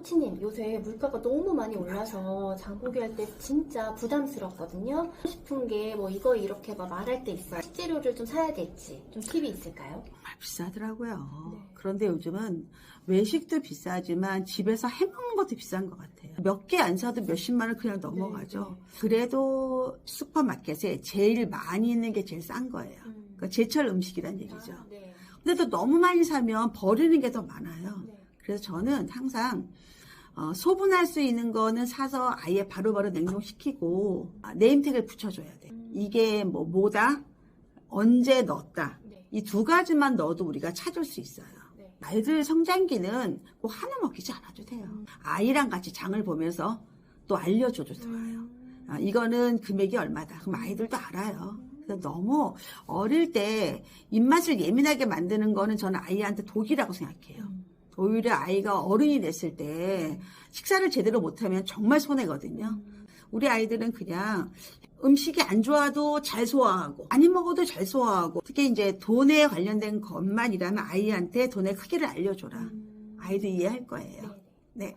코치님 요새 물가가 너무 많이 올라서 장보기 할 때 진짜 부담스럽거든요. 하고 싶은 게 뭐 이거 이렇게 막 말할 때 있어요. 식재료를 좀 사야 될지 좀 팁이 있을까요? 정말 비싸더라고요. 네. 그런데 요즘은 외식도 비싸지만 집에서 해먹는 것도 비싼 것 같아요. 몇 개 안 사도 몇십만 원 그냥 넘어가죠. 그래도 슈퍼마켓에 제일 많이 있는 게 제일 싼 거예요. 음. 그러니까 제철 음식이란 얘기죠. 아, 네. 근데 또 너무 많이 사면 버리는 게 더 많아요. 네. 그래서 저는 항상 어, 소분할 수 있는 거는 사서 아예 바로바로 냉동시키고 아, 네임택을 붙여줘야 돼. 음. 이게 뭐 뭐다, 언제 넣었다. 네. 이 두 가지만 넣어도 우리가 찾을 수 있어요. 네. 아이들 성장기는 꼭 하나 먹이지 않아도 돼요. 음. 아이랑 같이 장을 보면서 또 알려줘도 좋아요. 음. 아, 이거는 금액이 얼마다. 그럼 아이들도 알아요. 그래서 너무 어릴 때 입맛을 예민하게 만드는 거는 저는 아이한테 독이라고 생각해요. 음. 오히려 아이가 어른이 됐을 때 식사를 제대로 못하면 정말 손해거든요. 음. 우리 아이들은 그냥 음식이 안 좋아도 잘 소화하고 많이 먹어도 잘 소화하고 특히 이제 돈에 관련된 것만이라면 아이한테 돈의 크기를 알려줘라. 음. 아이도 이해할 거예요. 네. 네.